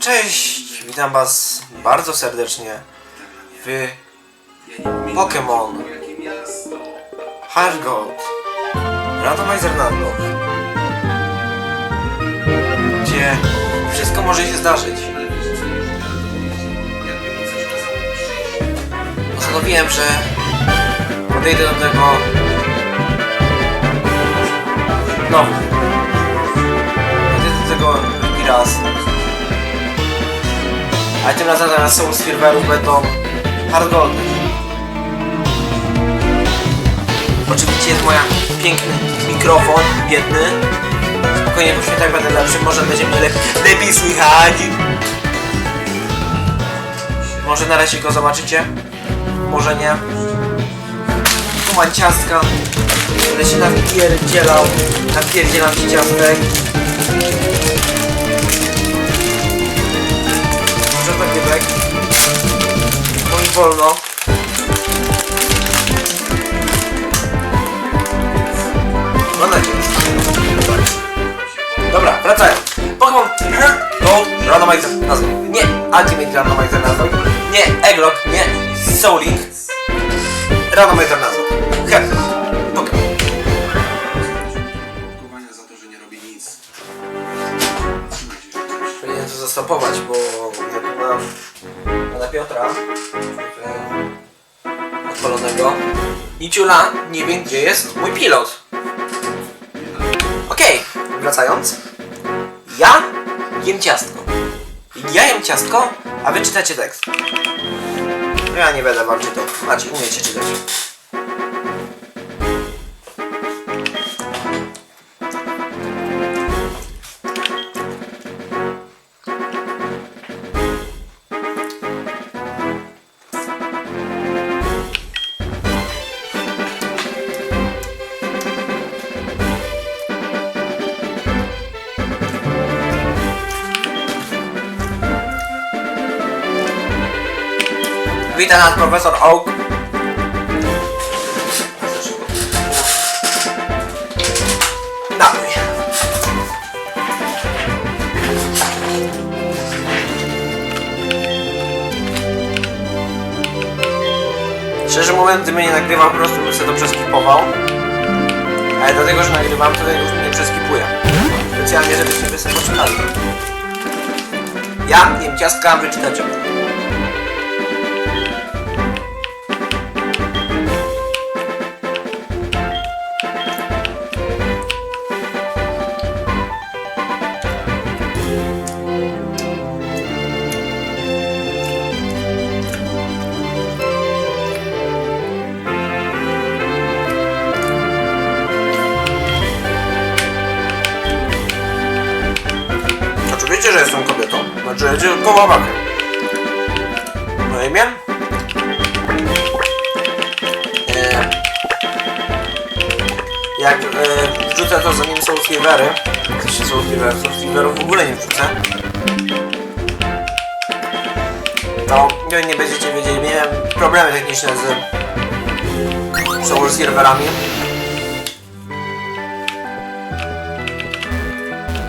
Cześć! Witam was bardzo serdecznie w Pokémon Heart Gold Randomizer Nuzlocke gdzie wszystko może się zdarzyć. Postanowiłem, że podejdę do tego znowu. Podejdę do tego drugi raz. Ale tym razem zamiast Soul Silverów będą Hard Goldy. Oczywiście jest moja piękny mikrofon, biedny. Spokojnie po świętach będę lepszy, może będzie mnie lepiej, lepiej słychać. Może na razie go zobaczycie, może nie. Tu mam ciastka, będę się napierdzielał, napierdzielam ci ciastek. To kybek. To mi wolno. Mam nadzieję. Dobra, wracając. Pokémon Gold Randomizer nazwę. Nie Ultimate Randomizer nazwę. Nie Egglock, nie Soulink. Randomizer nazwę. He. Pokémon. Podziękowania za to, że nie robi nic. Trzymaj się, że Powinienem to zastopować, bo mam pana Piotra e, odpalonego i ciula nie wiem gdzie jest mój pilot. Okej, wracając. Ja jem ciastko. Ja jem ciastko, a wy czytacie tekst. Ja nie będę wam czytał. Macie, umiecie czytać. Nas profesor Oak. Dawaj. Szczerze mówiąc, gdyby nie nagrywam, po prostu bym sobie to przeskipował. Ale dlatego, że nagrywam, to już mnie przeskipuję. Specjalnie, żebyście wy sobie poczytali. Ja jem ciastka, wy czytacie. Znaczy, tylko łabakiem. Na imię? E, jak e, wrzucę to zanim są to się są silvery, są silverów w ogóle nie wrzucę, to nie, nie będziecie wiedzieli, miałem problemy techniczne z Soul Silverami.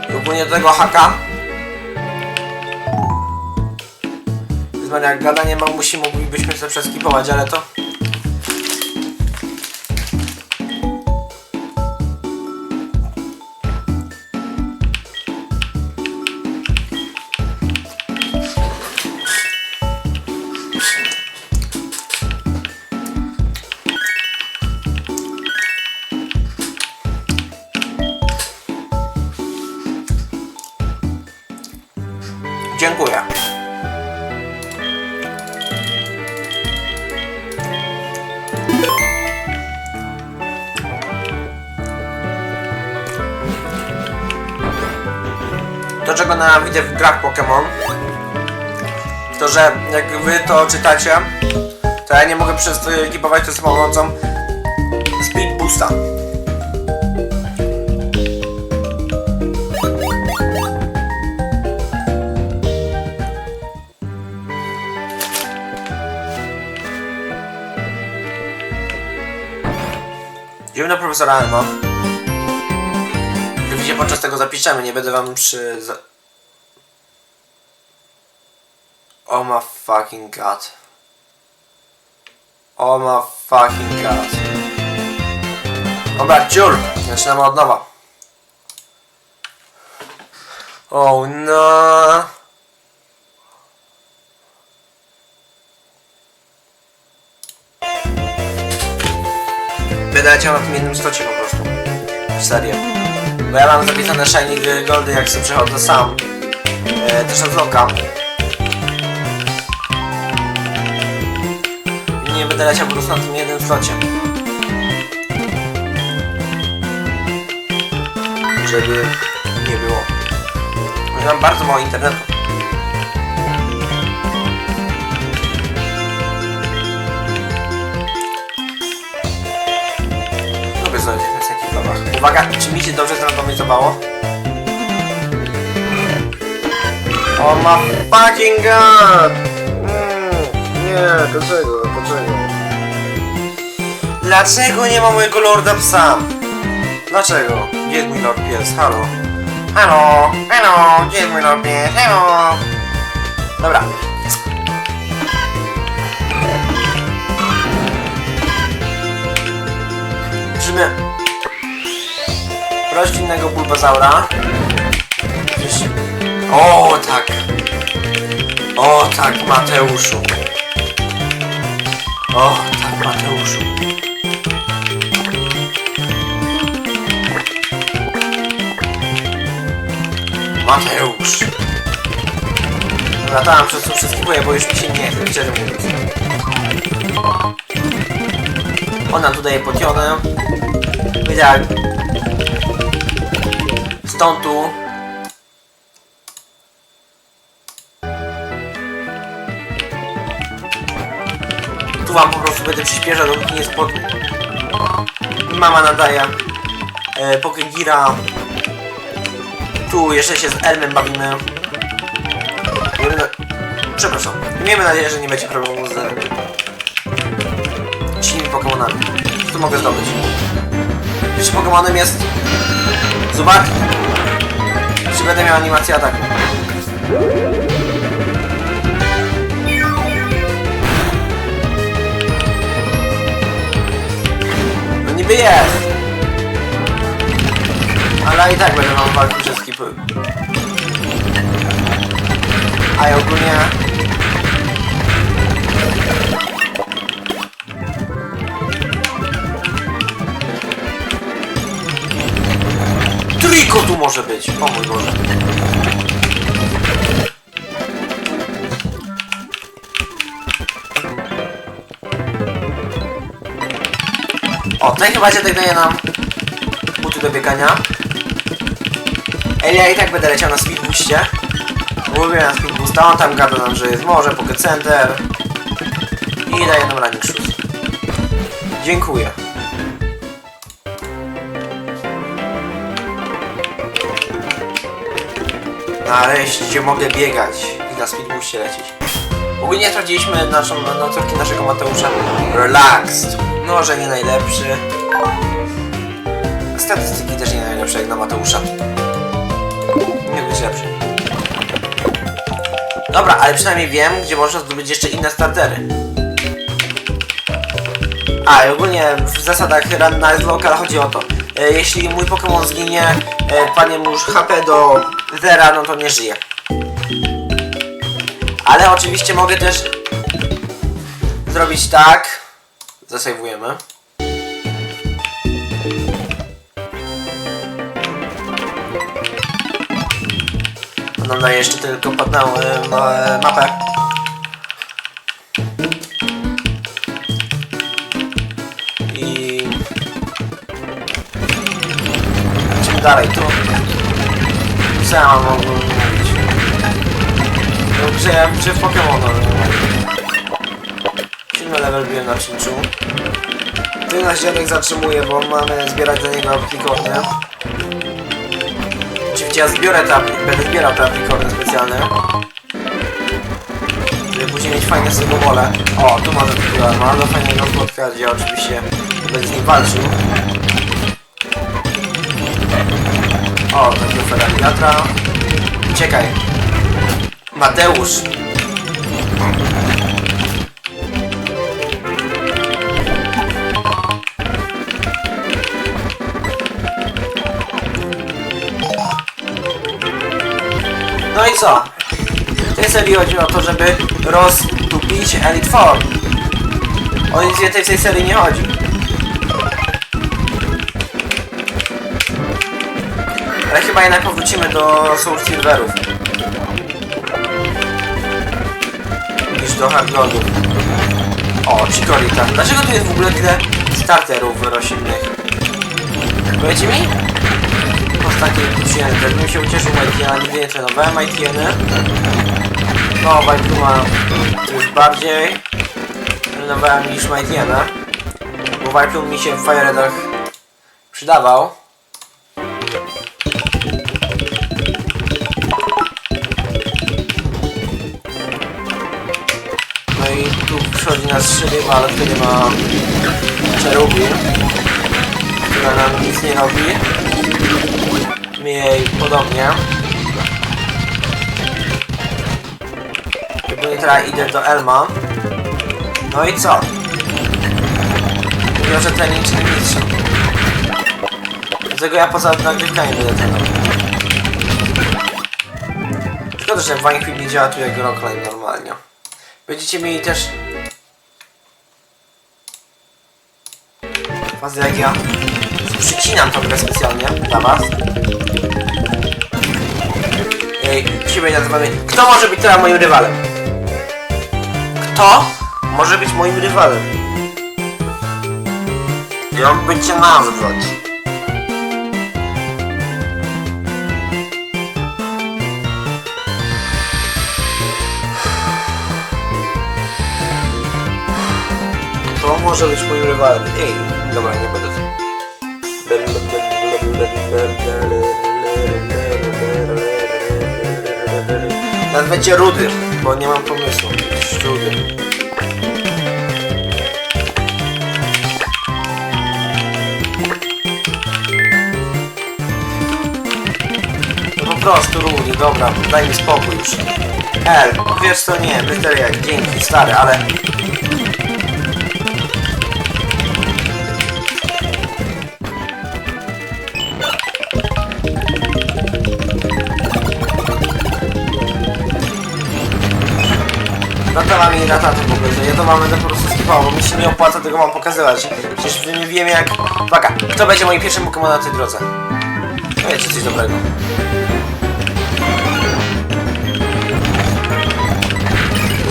I ogólnie do tego haka jak gadanie mamusi moglibyśmy sobie przeskipować, ale to... czego nienawidzę w grach Pokémon to, że jak wy to czytacie, to ja nie mogę przeskipować to z pomocą Speed Boosta. Idziemy do profesora Elmo. Podczas tego zapiszemy, nie będę wam przy... Oh my fucking god. Oh my fucking god. Dobra, ciur! Zaczynamy od nowa. Oh no. Będę leciał na tym jednym stocie po prostu. Serio. Bo ja mam zapisane Shiny Goldy jak sobie przechodzę sam. E, też od vloga. I nie będę leciał po prostu na tym jednym slocie. Żeby nie było. Mam bardzo mało internetu. Uwaga, czy mi się dobrze zrandomizowało? Oh my fucking god! Mm, nie, dlaczego, dlaczego? Dlaczego nie ma mojego lorda psa? Dlaczego? Gdzie jest mój lord pies? Halo? Halo? Halo? Gdzie jest mój lord pies? Halo? Dobra. Roślinnego bulbazaura. O, tak. O, tak, Mateuszu. O, tak, Mateuszu. Mateusz. Latałem przez to wszystkie bo już mi się nie chce, szczerze mówiąc. Ona tu daje potionę. Wiedziałem. Stąd tu. Wam po prostu będę przyspieszał, dopóki nie spod... Mama nadaje e, Pokegira. Tu jeszcze się z Elmem bawimy. Miejmy na... Przepraszam. Miejmy nadzieję, że nie będzie problemu z dzisimi Pokemonami. Co mogę zdobyć? Pierwszym Pokemonem jest... Zobacz! Czy będę miał animację ataku? No niby jest! Ale i tak będę wam walczył przez skipy. A ja ogólnie... może być! O mój Boże. O, ten chyba tak daje nam buty do biegania. Ej, ja i tak będę leciał na speedboostie. Mówię na speedboosta, on tam gada nam, że jest morze, pocket center. I daje nam running shoes. Dziękuję. Nareszcie mogę biegać i na speedboostie lecieć. Ogólnie sprawdziliśmy naszą notatki naszego Mateusza. Relaxed. Może nie najlepszy. Statystyki też nie najlepsze jak na Mateusza. Nie być lepszy. Dobra, ale przynajmniej wiem, gdzie można zdobyć jeszcze inne startery. A, i ogólnie w zasadach Run Nice Local chodzi o to. E, jeśli mój Pokémon zginie, e, padnie mu już HP do zera, no to nie żyje. Ale oczywiście mogę też zrobić tak. Zasejwujemy. Nam daje jeszcze tylko padną e, ma, mapę. I... Lecimy dalej, tu. Mam ogólnie mówić? Że ja że w Pokémon, Siódmy level biłem na Chinchu. Tu nasz dziadek zatrzymuje, bo mamy zbierać za niego aplikorny. Oczywiście ja zbiorę te będę zbierał te aplikorny specjalne. Żeby później mieć fajne wolę. O, tu mamy takiego bardzo fajnego spotka, gdzie oczywiście będę z nim walczył. O, takiego Ferrari wiatra. Uciekaj. Mateusz. No i co? Tej serii chodzi o to, żeby rozdupić Elite Four. O nic więcej w tej serii nie chodzi. Ale chyba jednak powrócimy do Soul Silverów. Niż do Hardlordów. O, Chikorita. Dlaczego tu jest w ogóle tyle starterów roślinnych? Powiecie mi? Ostatnie przyjęte. Też bym się ucieszył Mightyena, nigdy nie trenowałem Mightyeny. No, Wajpluma już bardziej trenowałem niż Mightyena. Bo Wajplum mi się w Fire Redach przydawał. Szyryba, ale wtedy ma Cherubi, która nam nic nie robi. Mniej podobnie. Ogólnie teraz idę do Elma. No i co? Mówią, że trening czy mistrzem. Dlatego ja poza nagrywkami będę trenował. Szkoda, że Winefield nie działa tu jak Rockline normalnie. Będziecie mieli też... Fazy jak ja. Przycinam tą grę specjalnie dla was. Ej, siebie nazywamy... Kto może być teraz moim rywalem? Kto może być moim rywalem? Jakby cię nazwać? Kto może być moim rywalem? Ej, dobra, nie będę. Nazwecie Rudy, bo nie mam pomysłu. Rudy. No po prostu Rudy, dobra, daj mi spokój już. El, wiesz co, nie, jak dzięki, stary, ale... Ja to mam będę po prostu skipało, bo mi się nie opłaca tego wam pokazywać. Przecież nie jak... Uwaga, kto będzie moim pierwszym Pokémon na tej drodze? No wiecie, coś dobrego.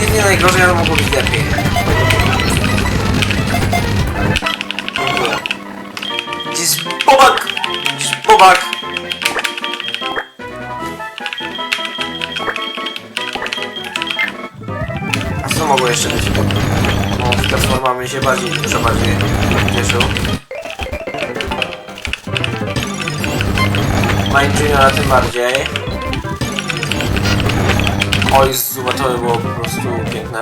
Nie, nie najgorzej, ale mogło być lepiej. Jest Bobak? Jest Bobak? Co mogło jeszcze być? No, w transformamy się bardziej, dużo bardziej cieszył. Mind Juniora tym bardziej. Oj, zobacz, to było po prostu piękne.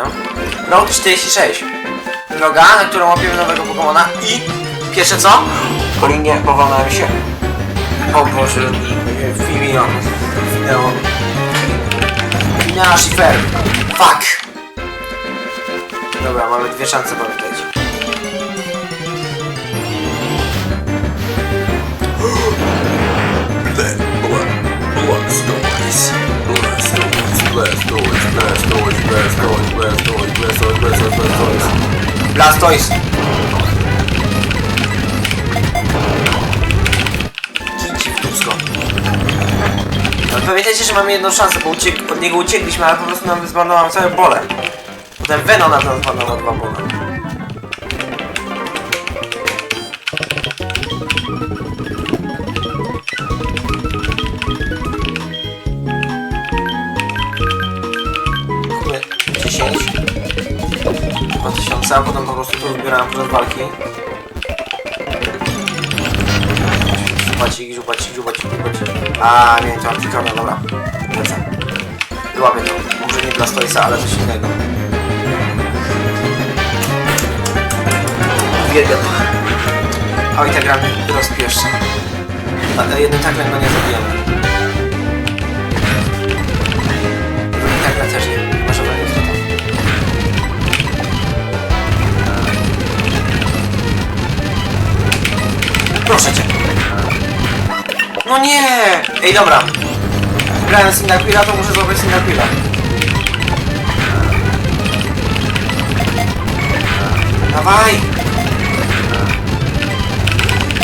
Route 46. Droga, na którą łapiemy nowego Pokemona i pierwsze co? Po linie powolnąłem się. O Boże, Fimion. Fineon. Finea Shifer. Fuck! Dobra, mamy dwie szanse, pamiętajcie. Blastoise! Kici w dupsko. Ale pamiętajcie, że mamy jedną szansę, bo uciek od niego uciekliśmy, ale po prostu nam zmarnował całe pole. Potem tam zmarnował dwa pole. Kupmy 10 2000, a potem po prostu to zbierałem przez walki. Żubacik, żubacik, żubacik, żubacik. A, nie, to Artikona, dobra. Lecę. Wyłapię to. Może nie Blastoisa, ale coś innego. uwielbiam. Oj, tak gram rozpieszczę. A jeden tak go nie zrobiłem. Tak na też nie. Może będę to. Proszę cię. No nie! Ej, dobra. Grałem Sindaquila, to muszę złapać Sindaquila. Dawaj!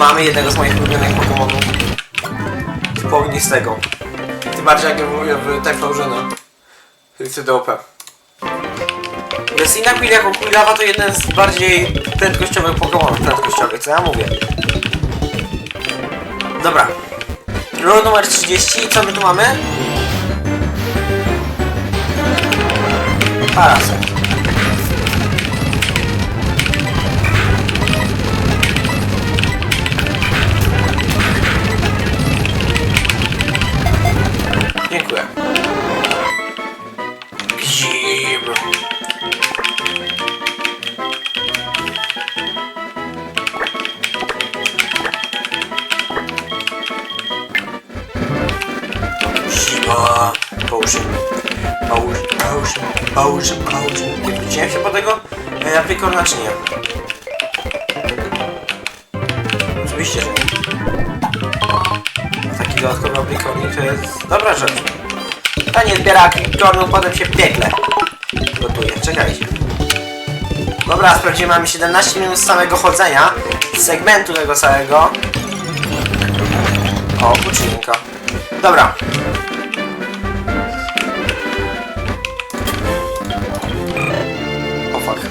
Mamy jednego z moich ulubionych Pokémonów. Połgnistego. Tym bardziej jak ja mówię w TV Żena. CDOP. Cyndaquil jako Quilawa to jeden z bardziej prędkościowych Pokémonów prędkościowych, co ja mówię. Dobra. Rol numer 30 co my tu mamy? Parasol. Dziękuję. Zim. Zima. Połóżmy. Połóżmy, połóżmy, połóżmy, połóżmy. Wróciłem się po tego e, aplikorna czy nie? Oczywiście, że. Taki dodatkowy aplikornik to jest dobra rzecz. Nie zbiera aplikornu, potem się piekle gotuje. Czekajcie. Dobra, sprawdzimy, mamy 17 minut samego chodzenia, segmentu tego całego. O, uczynka. Dobra. O fuck.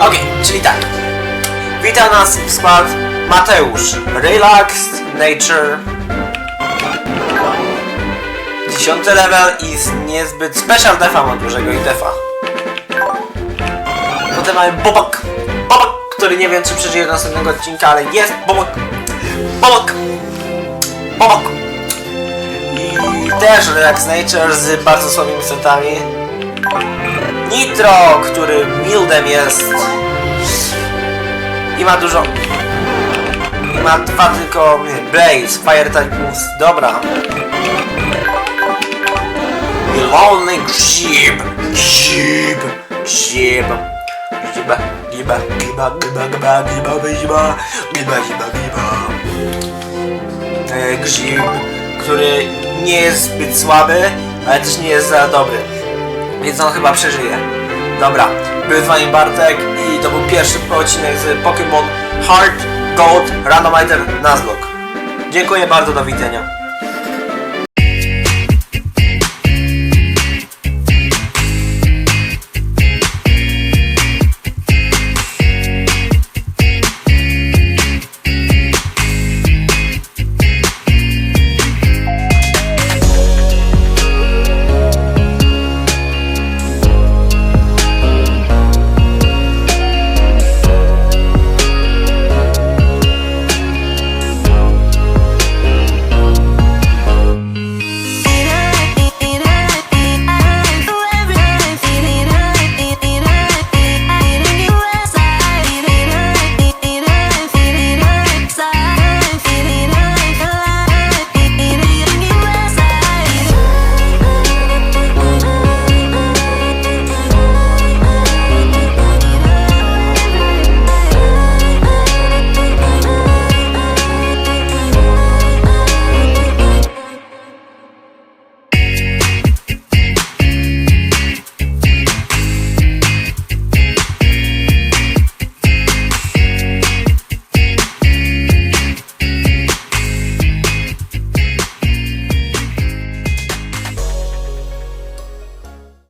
Okej, czyli tak. Wita nas w skład Mateusz, Relaxed Nature. Dziesiąty level i niezbyt special defa ma dużego i defa. Potem mamy Bobok. Bobok, który nie wiem czy przeżyje do następnego odcinka, ale jest Bobok. Bobok. Bobok. I też Relax Nature z bardzo słabymi setami. Nitro, który mildem jest i ma dużo. Ma dwa tylko nie, Blaze, Fire Type Moves. Dobra. Lonely Grzyb. Grzyb. Grzyb. Grzyba, grzyba, grzyba, grzyba, grzyba, grzyba, grzyba, grzyba, grzyba, grzyba. E, Grzyb, który nie jest zbyt słaby, ale też nie jest za dobry. Więc on chyba przeżyje. Dobra, był z wami Bartek i to był pierwszy odcinek z Pokémon Heart Gold Randomizer Nuzlocke. Dziękuję bardzo, do widzenia.